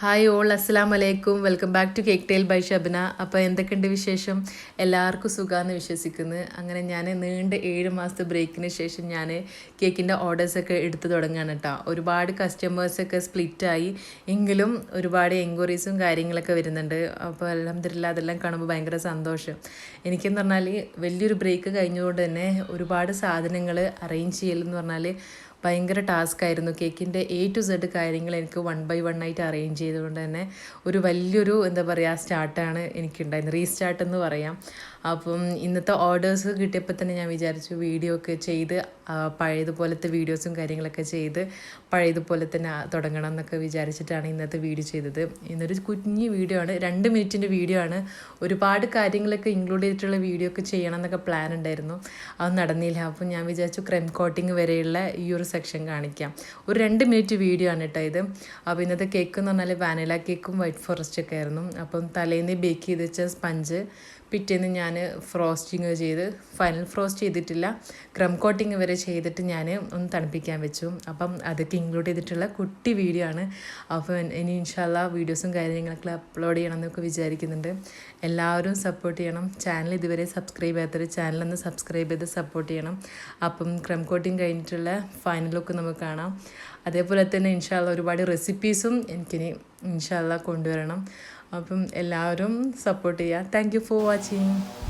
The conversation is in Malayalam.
ഹായ് ഓൾ അസ്സാം വലൈക്കും welcome back to cake tail by Shabana അപ്പോൾ എന്തൊക്കെയുണ്ട് വിശേഷം? എല്ലാവർക്കും സുഖമാണെന്ന് വിശ്വസിക്കുന്നു. അങ്ങനെ ഞാൻ നീണ്ട ഏഴ് മാസത്തെ ബ്രേക്കിന് ശേഷം ഞാൻ കേക്കിന്റെ ഓർഡേഴ്സൊക്കെ എടുത്തു തുടങ്ങുകയാണ് കേട്ടോ ഒരുപാട് കസ്റ്റമേഴ്സൊക്കെ സ്പ്ലിറ്റായി എങ്കിലും ഒരുപാട് എൻക്വയറീസും കാര്യങ്ങളൊക്കെ വരുന്നുണ്ട്. അപ്പോൾ അലഹമില്ല അതെല്ലാം കാണുമ്പോൾ ഭയങ്കര സന്തോഷം. എനിക്കെന്ന് പറഞ്ഞാൽ വലിയൊരു ബ്രേക്ക് കഴിഞ്ഞുകൊണ്ട് തന്നെ ഒരുപാട് സാധനങ്ങൾ അറേഞ്ച് ചെയ്യലെന്ന് പറഞ്ഞാൽ ഭയങ്കര ടാസ്ക് ആയിരുന്നു. കേക്കിന്റെ എ ടു സെഡ് കാര്യങ്ങൾ എനിക്ക് വൺ ബൈ വൺ ആയിട്ട് അറേഞ്ച് ചെയ്തുകൊണ്ട് തന്നെ ഒരു വലിയൊരു എന്താ പറയുക സ്റ്റാർട്ടാണ് എനിക്കുണ്ടായിരുന്നത്. റീസ്റ്റാർട്ട് എന്ന് പറയാം. അപ്പം ഇന്നത്തെ ഓർഡേഴ്സ് കിട്ടിയപ്പോൾ തന്നെ ഞാൻ വിചാരിച്ചു വീഡിയോ ഒക്കെ ചെയ്ത് പഴയതുപോലത്തെ വീഡിയോസും കാര്യങ്ങളൊക്കെ ചെയ്ത് പഴയതുപോലെ തന്നെ തുടങ്ങണം എന്നൊക്കെ വിചാരിച്ചിട്ടാണ് ഇന്നത്തെ വീഡിയോ ചെയ്തത്. ഇന്നൊരു കുഞ്ഞ് വീഡിയോ ആണ്. രണ്ട് മിനിറ്റിന്റെ വീഡിയോ ആണ്. ഒരുപാട് കാര്യങ്ങളൊക്കെ ഇൻക്ലൂഡ് ചെയ്തിട്ടുള്ള വീഡിയോ ഒക്കെ ചെയ്യണം എന്നൊക്കെ പ്ലാൻ ഉണ്ടായിരുന്നു. അത് നടന്നില്ല. അപ്പം ഞാൻ വിചാരിച്ചു ക്രെം കോട്ടിങ് വരെയുള്ള ഈ ഒരു സെക്ഷൻ കാണിക്കാം. ഒരു രണ്ട് മിനിറ്റ് വീഡിയോ ആണ് കേട്ടോ ഇത്. അപ്പോൾ ഇന്നത്തെ കേക്ക് എന്ന് പറഞ്ഞാൽ വാനില കേക്കും വൈറ്റ് ഫോറസ്റ്റ് ഒക്കെ ആയിരുന്നു. അപ്പം തലേന്ന് ബേക്ക് ചെയ്ത് വെച്ച സ്പഞ്ച് പിറ്റേന്ന് ഞാൻ ഫ്രോസ്റ്റിങ് ചെയ്ത് ഫൈനൽ ഫ്രോസ്റ്റ് ചെയ്തിട്ടില്ല. ക്രം കോട്ടിങ് വരെ ചെയ്തിട്ട് ഞാൻ ഒന്ന് തണുപ്പിക്കാൻ വെച്ചു. അപ്പം അതൊക്കെ ഇൻക്ലൂഡ് ചെയ്തിട്ടുള്ള കുട്ടി വീഡിയോ ആണ്. അപ്പോൾ ഇനി ഇൻഷാല്ല വീഡിയോസും കാര്യങ്ങളൊക്കെ അപ്ലോഡ് ചെയ്യണം എന്നൊക്കെ വിചാരിക്കുന്നുണ്ട്. എല്ലാവരും സപ്പോർട്ട് ചെയ്യണം. ചാനൽ ഇതുവരെ സബ്സ്ക്രൈബ് ചെയ്യാത്തൊരു ചാനലൊന്ന് സബ്സ്ക്രൈബ് ചെയ്ത് സപ്പോർട്ട് ചെയ്യണം. അപ്പം ക്രം കോട്ടിങ് കഴിഞ്ഞിട്ടുള്ള ഫൈനൽ ലുക്ക് നമുക്ക് കാണാം. അതേപോലെ തന്നെ ഇൻഷാല്ല ഒരുപാട് റെസിപ്പീസും എനിക്കിനി ഇൻഷാല്ല കൊണ്ടുവരണം. അപ്പം എല്ലാവരും സപ്പോർട്ട് ചെയ്യുക. Thank for watching